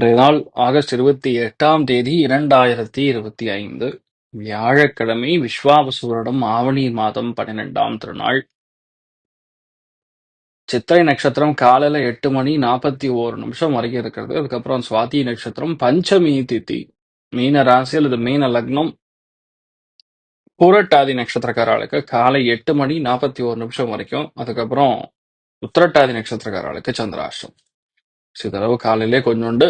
இன்றைய நாள் ஆகஸ்ட் இருபத்தி எட்டாம் தேதி இரண்டாயிரத்தி இருபத்தி ஐந்து. வியாழக்கிழமை விஸ்வாபசூரடம் வருடம் ஆவணி மாதம் பன்னிரெண்டாம் திருநாள். சித்திரை நட்சத்திரம் காலையில எட்டு மணி நாற்பத்தி ஓரு நிமிஷம் வரைக்கும் இருக்கிறது. அதுக்கப்புறம் சுவாதி நட்சத்திரம் பஞ்சமி திதி மீன ராசி அல்லது மீன லக்னம். பூரட்டாதி நட்சத்திரக்காரர்களுக்கு காலை எட்டு மணி நாற்பத்தி ஓரு நிமிஷம் வரைக்கும். அதுக்கப்புறம் உத்திரட்டாதி நட்சத்திரக்காரர்களுக்கு சந்திராஷ்டம். சிறிதளவு காலையிலே கொஞ்சோண்டு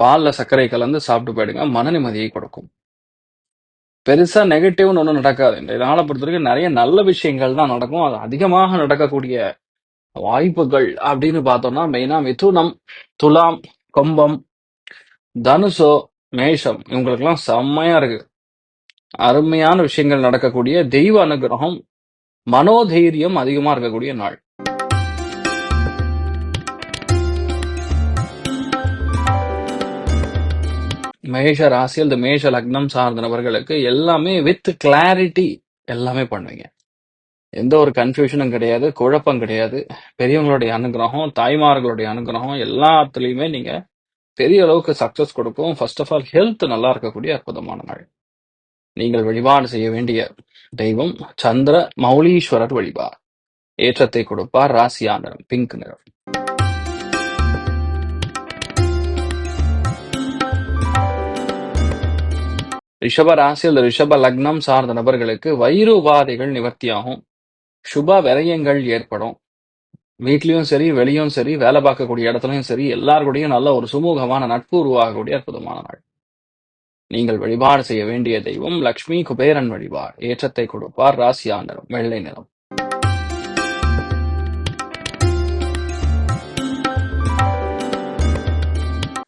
பால்ல சர்க்கரை கலந்து சாப்பிட்டு போயிடுங்க மன நிம்மதியை கொடுக்கும். பெருசா நெகட்டிவ்னு ஒன்றும் நடக்காது. இந்த நாளை பொறுத்த வரைக்கும் நிறைய நல்ல விஷயங்கள் தான் நடக்கும். அது அதிகமாக நடக்கக்கூடிய வாய்ப்புகள் அப்படின்னு பார்த்தோம்னா மெயினா மிதுனம் துலாம் கொம்பம் தனுசோ மேஷம் இவங்களுக்கெல்லாம் செம்மையா இருக்கு. அருமையான விஷயங்கள் நடக்கக்கூடிய தெய்வ அனுகிரகம் மனோதைரியம் அதிகமா இருக்கக்கூடிய நாள். மேஷ ராசி அல்லது மேஷ லக்னம் சார்ந்த நபர்களுக்கு எல்லாமே வித் கிளாரிட்டி எல்லாமே பண்ணுவீங்க. எந்த ஒரு கன்ஃபியூஷனும் கிடையாது குழப்பம் கிடையாது. பெரியவங்களுடைய அனுகிரகம் தாய்மார்களுடைய அனுகிரகம் எல்லாத்துலேயுமே நீங்க பெரிய அளவுக்கு சக்சஸ் கொடுக்கும். ஃபர்ஸ்ட் ஆஃப் ஆல் ஹெல்த் நல்லா இருக்கக்கூடிய அற்புதமான நாள். நீங்கள் வழிபாடு செய்ய வேண்டிய தெய்வம் சந்திர மௌலீஸ்வரர் வழிபார் ஏற்றத்தை கொடுப்பார் ராசியா நிறம் பிங்க் நிறம். ரிஷப ராசி அல்லது ரிஷப லக்னம் சார்ந்த நபர்களுக்கு வயிறு உபாதைகள் நிவர்த்தியாகும். சுப விரயங்கள் ஏற்படும். வீட்லயும் சரி வெளியும் சரி வேலை பார்க்கக்கூடிய இடத்துலயும் சரி எல்லாருக்கூடையும் நல்ல ஒரு சுமூகமான நட்பு உருவாகக்கூடிய அற்புதமான நாள். நீங்கள் வழிபாடு செய்ய வேண்டிய தெய்வம் லக்ஷ்மி குபேரன் வழிபாடு. ஏற்றத்தை கொடுப்பார் ராசியா நிறம் வெள்ளை நிறம்.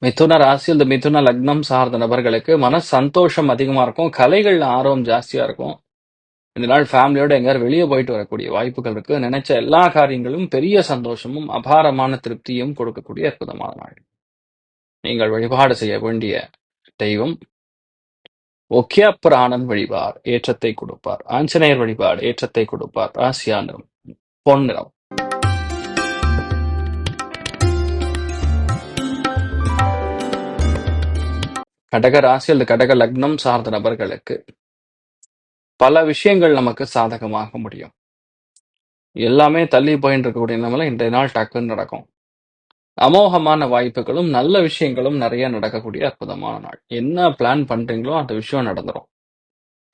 மிதுன ராசி அந்த மிதுன லக்னம் சார்ந்த நபர்களுக்கு மன சந்தோஷம் அதிகமா இருக்கும். கலைகளில் ஆர்வம் ஜாஸ்தியா இருக்கும். இந்த நாள் ஃபேமிலியோட எங்கேயாவது வெளியே போயிட்டு வரக்கூடிய வாய்ப்புகள் இருக்கு. நினைச்ச எல்லா காரியங்களும் பெரிய சந்தோஷமும் அபாரமான திருப்தியும் கொடுக்கக்கூடிய அற்புதமான நாள். நீங்கள் வழிபாடு செய்ய வேண்டிய தெய்வம் ஒக்கியாபுராணன் வழிபார் ஏற்றத்தை கொடுப்பார். ஆஞ்சநேயர் வழிபாடு ஏற்றத்தை கொடுப்பார். ராசியானம் பொன்னிறம் கடக ராசி அல்லது கடக லக்னம் சார்ந்த நபர்களுக்கு பல விஷயங்கள் நமக்கு சாதகமாக முடியும். எல்லாமே தள்ளி போயின்னு இருக்கக்கூடிய நம்மள இன்றைய நாள் டக்குன்னு நடக்கும். அமோகமான வாய்ப்புகளும் நல்ல விஷயங்களும் நிறைய நடக்கக்கூடிய அற்புதமான நாள். என்ன பிளான் பண்றீங்களோ அந்த விஷயம் நடந்துரும்.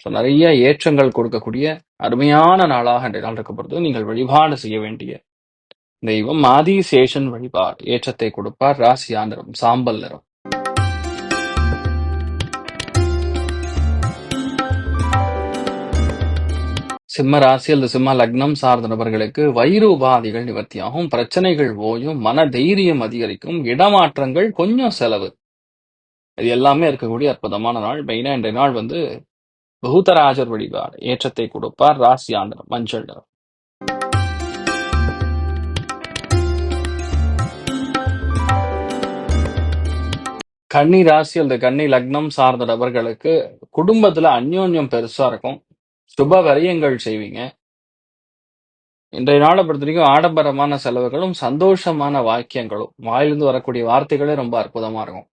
ஸோ நிறைய ஏற்றங்கள் கொடுக்கக்கூடிய அருமையான நாளாக இன்றைய நாள் இருக்கப்படுது நீங்கள் வழிபாடு செய்ய வேண்டிய தெய்வம் ஆதிசேஷன் வழிபாடு. ஏற்றத்தை கொடுப்பார். ராசி நிறம் சாம்பல் நிறம். சிம்ம ராசி அல்லது சிம்ம லக்னம் சார்ந்த நபர்களுக்கு வயிறு உபாதைகள் நிவர்த்தியாகும். பிரச்சனைகள் ஓயும் மன தைரியம் அதிகரிக்கும் இடமாற்றங்கள் கொஞ்சம் செலவு. இது எல்லாமே இருக்கக்கூடிய அற்புதமான நாள். மெயினா இன்றைய நாள் வந்து பூதராஜர் வழிபாடு. ஏற்றத்தை கொடுப்பார் ராசி ஆண்டர் மஞ்சள் நிறம். கன்னி ராசி அல்லது கன்னி லக்னம் சார்ந்த நபர்களுக்கு குடும்பத்துல அந்யோன்யம் பெருசா இருக்கும். சுப காரியங்கள் செய்வீங்க. இன்றைய நாளை பொறுத்த வரைக்கும் ஆடம்பரமான செலவுகளும் சந்தோஷமான வாக்கியங்களும் வாயிலிருந்து வரக்கூடிய வார்த்தைகளே ரொம்ப அற்புதமா இருக்கும்.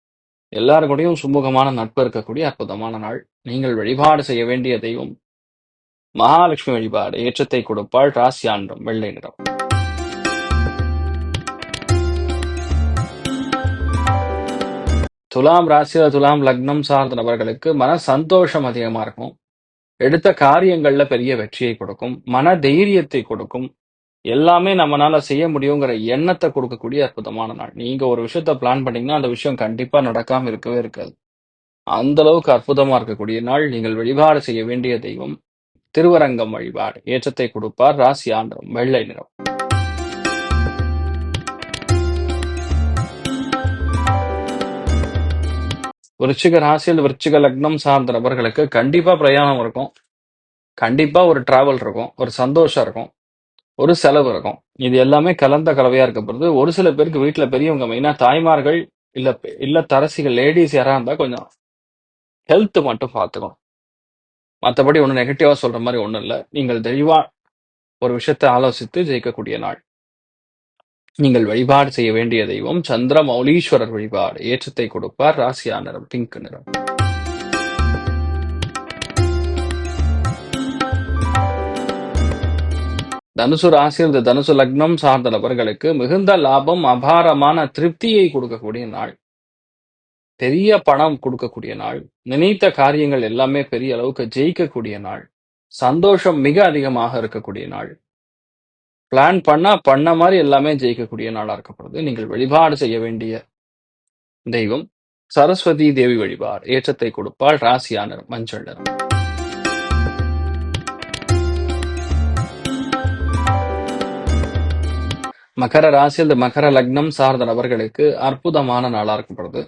எல்லாரு கூடயும் சுமூகமான நட்பு இருக்கக்கூடிய அற்புதமான நாள். நீங்கள் வழிபாடு செய்ய வேண்டிய தெய்வம் மகாலட்சுமி வழிபாடு ஏற்றத்தை கொடுப்பாள் ராசியாண்டம் வெள்ளை நிறம். துலாம் ராசி துலாம் லக்னம் சார்ந்த நபர்களுக்கு மன சந்தோஷம் அதிகமா இருக்கும். எடுத்த காரியங்கள்ல பெரிய வெற்றியை கொடுக்கும் மன தைரியத்தை கொடுக்கும். எல்லாமே நம்மளால செய்ய முடியுங்கிற எண்ணத்தை கொடுக்கக்கூடிய அற்புதமான நாள். நீங்க ஒரு விஷயத்த பிளான் பண்ணீங்கன்னா அந்த விஷயம் கண்டிப்பா நடக்காம இருக்கவே இருக்காது. அந்த அளவுக்கு அற்புதமா இருக்கக்கூடிய நாள். நீங்கள் வழிபாடு செய்ய வேண்டிய தெய்வம் திருவரங்கம் வழிபாடு. ஏற்றத்தை கொடுப்பார். ராசி ஆண்டவம் வெள்ளை நிறம். விருச்சிக ராசியில் விருச்சிக லக்னம் சார்ந்த நபர்களுக்கு கண்டிப்பா பிரயாணம் இருக்கும். கண்டிப்பா ஒரு டிராவல் இருக்கும். ஒரு சந்தோஷம் இருக்கும். ஒரு செலவு இருக்கும். இது எல்லாமே கலந்த கலவையா இருக்க போகிறது ஒரு சில பேருக்கு வீட்டில் பெரியவங்க மெயினாக தாய்மார்கள் இல்ல இல்ல தரசிகள் லேடிஸ் யாரா இருந்தா கொஞ்சம் ஹெல்த் மட்டும் பார்த்துக்கணும் மற்றபடி ஒன்றும் நெகட்டிவாக சொல்ற மாதிரி ஒன்றும் இல்லை. நீங்கள் தெளிவா ஒரு விஷயத்தை ஆலோசித்து ஜெயிக்கக்கூடிய நாள். நீங்கள் வழிபாடு செய்ய வேண்டிய தெய்வம் சந்திர மௌலீஸ்வரர் வழிபாடு. ஏற்றத்தை கொடுப்பார் ராசியா நிறம் பிங்க் நிறம். தனுசு ராசியில் இந்த தனுசு லக்னம் சார்ந்த நபர்களுக்கு மிகுந்த லாபம் அபாரமான திருப்தியை கொடுக்கக்கூடிய நாள். பெரிய பணம் கொடுக்கக்கூடிய நாள். நினைத்த காரியங்கள் எல்லாமே பெரிய அளவுக்கு ஜெயிக்கக்கூடிய நாள். சந்தோஷம் மிக அதிகமாக இருக்கக்கூடிய நாள். பிளான் பண்ணா பண்ண மாதிரி எல்லாமே ஜெயிக்கக்கூடிய நாளா இருக்கப்படுது. நீங்கள் வழிபாடு செய்ய வேண்டிய தெய்வம் சரஸ்வதி தேவி வழிபாடு. ஏற்றத்தை கொடுப்பாள் ராசியான நிறம் மஞ்சள் நிறம். மகர ராசியில் இந்த மகர லக்னம் சார்ந்த நபர்களுக்கு அற்புதமான நாளா இருக்கப்படுது.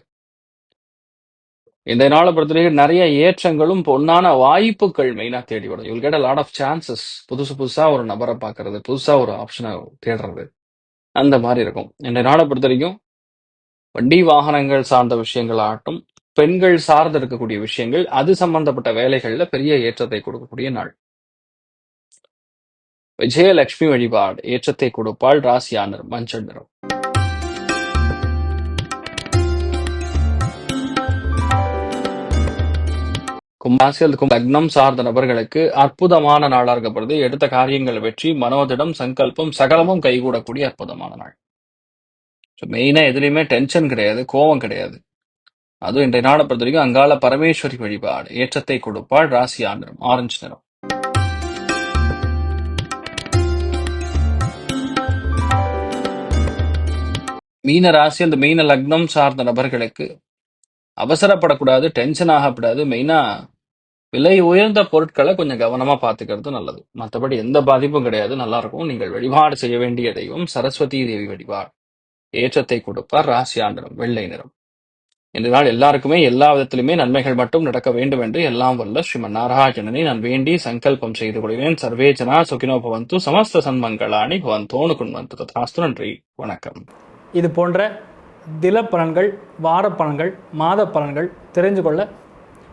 இந்த நாளை பொறுத்தவரைக்கும் நிறைய ஏற்றங்களும் பொன்னான வாய்ப்புகள் மெயினா தேடி வரும் you'll get a lot of chances புதுசு புதுசா ஒரு நபரை பார்க்கறது புதுசா ஒரு ஆப்ஷனை தேடுறது. அந்த மாதிரி இருக்கும். இந்த நாளை பொறுத்த வரைக்கும் வண்டி வாகனங்கள் சார்ந்த விஷயங்கள் ஆகட்டும் பெண்கள் சார்ந்து இருக்கக்கூடிய விஷயங்கள் அது சம்பந்தப்பட்ட வேலைகளில் பெரிய ஏற்றத்தை கொடுக்கக்கூடிய நாள். விஜயலட்சுமி வழிபாடு ஏற்றத்தை கொடுப்பாள் ராசியா மஞ்சள் நிறம். கும்பராசி அல்லது லக்னம் சார்ந்த நபர்களுக்கு அற்புதமான நாளாக இருக்கப்படுது எடுத்த காரியங்கள் வெற்றி மனோதிடம் சங்கல்பம் சகலமும் கைகூடக்கூடிய அற்புதமான நாள். மெயினா எதுலையுமே டென்ஷன் கிடையாது கோபம் கிடையாது. அதுவும் இன்றைய நாளை பொறுத்த வரைக்கும் அங்கால பரமேஸ்வரி வழிபாடு ஏற்றத்தை கொடுப்பாள் ராசி நிறம் ஆரஞ்சு நிறம். மீன ராசி அந்த மீன லக்னம் சார்ந்த நபர்களுக்கு அவசரப்படக்கூடாது டென்ஷன் ஆகக்கூடாது மெயினா விலை உயர்ந்த பொருட்களை கொஞ்சம் கவனமா பார்த்துக்கிறது நல்லது. மற்றபடி எந்த பாதிப்பும் கிடையாது. நல்லா இருக்கும் நீங்கள் வழிபாடு செய்ய வேண்டிய தெய்வம் சரஸ்வதி தேவி வழிபாடு. ஏற்றத்தை கொடுப்பார். ராசி ஆண்டனம் வெள்ளை நிறம். இந்த நாள் எல்லாருக்குமே எல்லா விதத்திலுமே நன்மைகள் மட்டும் நடக்க வேண்டும் என்று எல்லாம் வல்ல ஸ்ரீமன் நாராயணனை நான் வேண்டி சங்கல்பம் செய்து கொள்கிறேன். சர்வேஜனா சுகினோ பவந்து. சமஸ்த சன்மங்களாணி பவந்தோனு குன்வந்து தாஸ்து நன்றி. வணக்கம். இது போன்ற தில பலன்கள் வார பலன்கள் மாத பலன்கள் தெரிஞ்சு கொள்ள